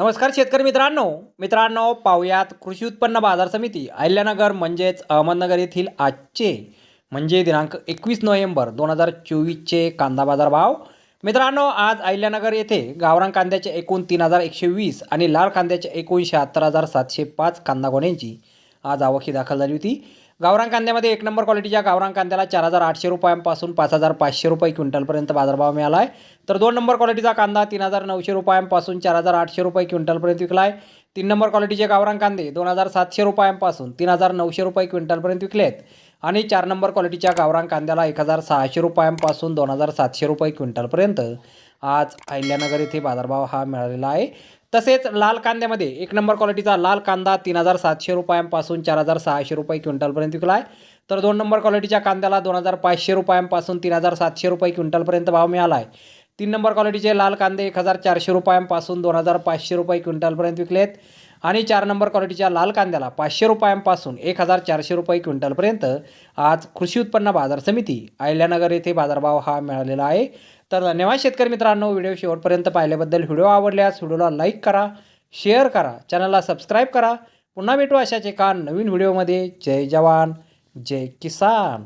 नमस्कार शेतकरी मित्रांनो. मित्रांनो पाहुयात कृषी उत्पन्न बाजार समिती अहिल्यानगर म्हणजेच अहमदनगर येथील आजचे म्हणजे दिनांक एकवीस नोव्हेंबर दोन हजार चोवीसचे कांदा बाजार भाव मित्रांनो आज अहिल्यानगर येथे गावरान कांद्याचे एकूण तीन हजार एकशे वीस आणि लाल कांद्याचे एकूण शहात्तर हजार सातशे पाच कांदा गोण्यांची आज आवक ही दाखल झाली होती. गावरान कांद्यामध्ये एक नंबर क्वालिटीच्या गावरान कांद्याला चार हजार आठशे रुपयांपासून पाच हजार पाचशे रुपये क्विंटलपर्यंत बाजारभाव मिळाला आहे तर दोन नंबर क्वालिटीचा कांदा तीन हजार नऊशे रुपयांपासून चार हजार आठशे रुपये क्विंटलपर्यंत विकला आहे तीन नंबर क्वालिटीचे गावरान कांदे दोन हजार सातशे रुपयांपासून तीन हजार नऊशे रुपये क्विंटलपर्यंत विकले आहेत आणि चार नंबर क्वालिटीच्या गावरान कांद्याला एक हजार सहाशे रुपयांपासून दोन हजार सातशे रुपये क्विंटलपर्यंत. आज अहिल्यानगर येथे बाजारभाव हा मिळालेला आहे. तसेच लाल कांद्यामध्ये एक नंबर क्वालिटीचा लाल कांदा तीन हजार सातशे रुपयांपासून चार हजार सहाशे रुपये क्विंटलपर्यंत विकला आहे. तर दोन नंबर क्वालिटीच्या कांद्याला दोन हजार पाचशे रुपयांपासून तीन हजार सातशे रुपये क्विंटलपर्यंत भाव मिळाला आहे. तीन नंबर क्वालिटीचे लाल कांदे एक हजार चारशे रुपयांपासून दोन हजार पाचशे रुपये क्विंटलपर्यंत विकले आहेत आणि चार नंबर क्वालिटीच्या लाल कांद्याला पाचशे रुपयांपासून एक हजार चारशे रुपये क्विंटलपर्यंत आज कृषी उत्पन्न बाजार समिती अहिल्यानगर येथे बाजारभाव हा मिळालेला आहे. तर धन्यवाद शेतकरी मित्रांनो व्हिडिओ शेवटपर्यंत पाहिल्याबद्दल व्हिडिओ आवडल्यास व्हिडिओला लाईक करा शेअर करा चॅनलला सबस्क्राईब करा. पुन्हा भेटू अशाच एका नवीन व्हिडिओमध्ये. जय जवान जय किसान.